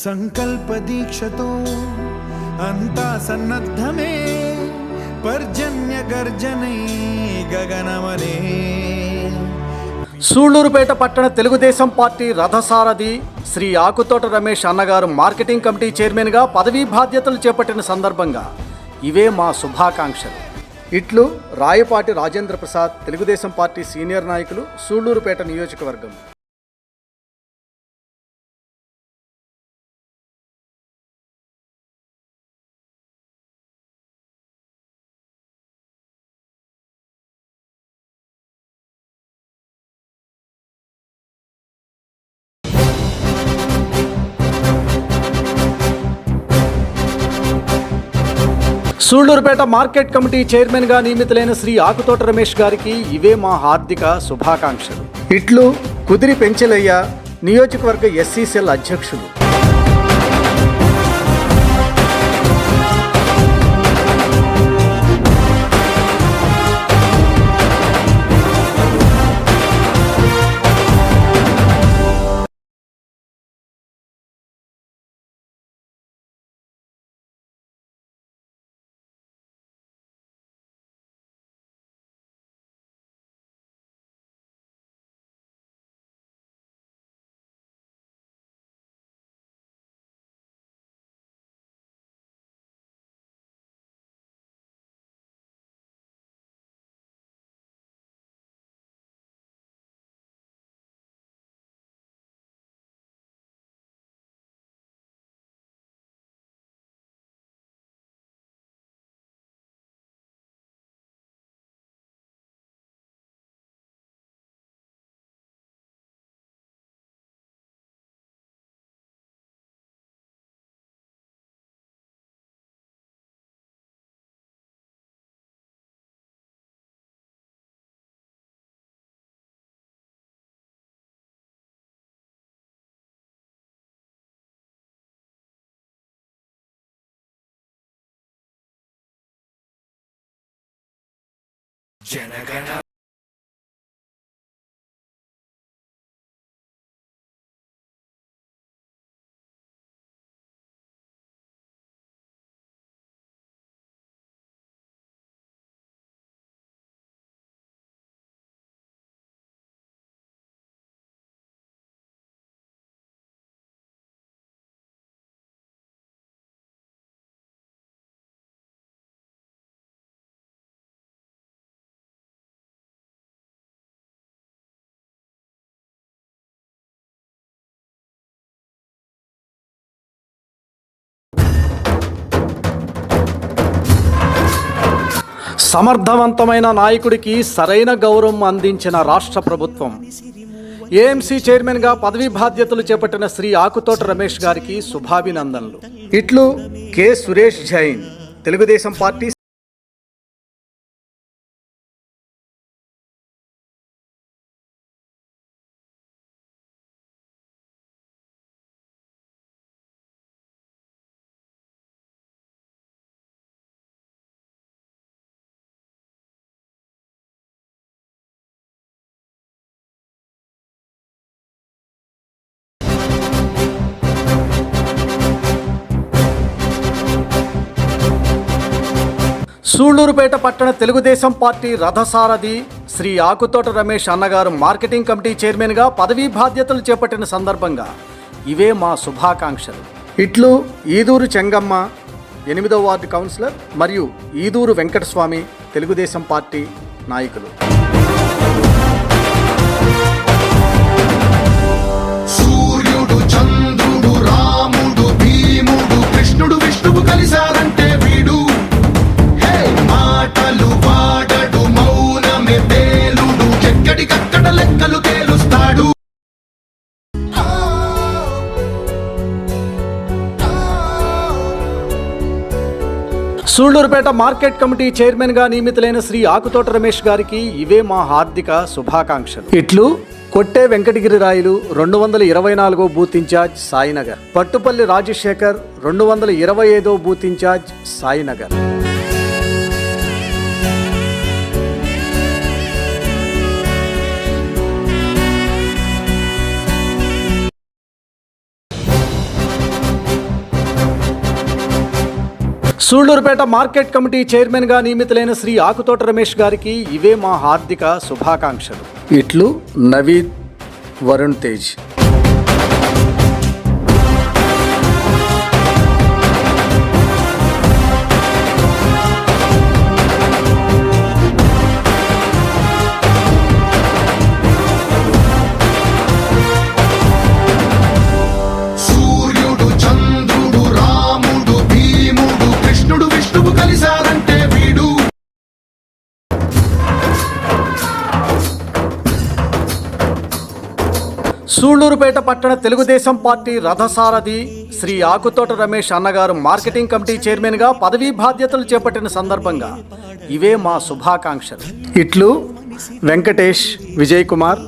సంకల్ప దీక్షతో అంతా సన్నద్ధమే పర్జన్య గర్జనై గగనమనే. సూళ్ళూరుపేట పట్టణ తెలుగుదేశం పార్టీ రథసారథి శ్రీ ఆకుతోట రమేష్ అన్నగారు మార్కెటింగ్ కమిటీ చైర్మన్గా పదవీ బాధ్యతలు చేపట్టిన సందర్భంగా ఇవే మా శుభాకాంక్షలు. ఇట్లు రాయపాటి రాజేంద్ర ప్రసాద్ తెలుగుదేశం పార్టీ సీనియర్ నాయకులు సూళ్ళూరుపేట నియోజకవర్గం. సూళ్ళూరుపేట మార్కెట్ కమిటీ చైర్మన్గా నియమితులైన శ్రీ ఆకుతోట రమేష్ గారికి ఇవే మా హార్దిక శుభాకాంక్షలు. ఇట్లు కుదిరి పెంచలయ్య నియోజకవర్గ ఎస్సీ అధ్యక్షులు. ಜನಗಣ సమర్థవంతమైన నాయకుడికి సరైన గౌరవం అందించిన రాష్ట్ర ప్రభుత్వం. ఏఎంసీ చైర్మన్గా పదవీ బాధ్యతలు చేపట్టిన శ్రీ ఆకుతోట రమేష్ గారికి శుభాభినందనలు. ఇట్లు కె సురేష్ జైన్ తెలుగుదేశం పార్టీ సూళ్ళూరుపేట పట్టణ తెలుగుదేశం పార్టీ రథసారథి శ్రీ ఆకుతోట రమేష్ అన్నగారు మార్కెటింగ్ కమిటీ చైర్మన్గా పదవీ బాధ్యతలు చేపట్టిన సందర్భంగా ఇవే మా శుభాకాంక్షలు. ఇట్లు ఈదూరు చెంగమ్మ ఎనిమిదో వార్డు కౌన్సిలర్ మరియు ఈదూరు వెంకటస్వామి తెలుగుదేశం పార్టీ నాయకులు. సూర్యుడు చంద్రుడు రాముడు భీముడు కృష్ణుడు విష్ణువు కలిశారంటే సూళ్ళూరుపేట మార్కెట్ కమిటీ చైర్మన్గా నియమితులైన శ్రీ ఆకుతోట రమేష్ గారికి ఇవే మా హార్దిక శుభాకాంక్షలు. ఇట్లు కొట్టే వెంకటగిరి రాయలు రెండు వందల ఇరవై నాలుగో booth in charge Sainagar. Pattupalli Rajasekhar రెండు వందల ఇరవై ఐదో booth in charge Sainagar. Sullurpeta market committee చైర్మన్గా నియమితులైన శ్రీ ఆకుతోట రమేష్ గారికి ఇవే మా హార్దిక శుభాకాంక్షలు. ఇట్లు నవీద్ వరుణ్ తేజ్. సూళ్ళూరుపేట పట్టణ తెలుగుదేశం పార్టీ రథసారథి శ్రీ ఆకుతోట రమేష్ అన్నగారు మార్కెటింగ్ కమిటీ చైర్మన్గా పదవీ బాధ్యతలు చేపట్టిన సందర్భంగా ఇవే మా శుభాకాంక్షలు. ఇట్లు వెంకటేష్ విజయ్ కుమార్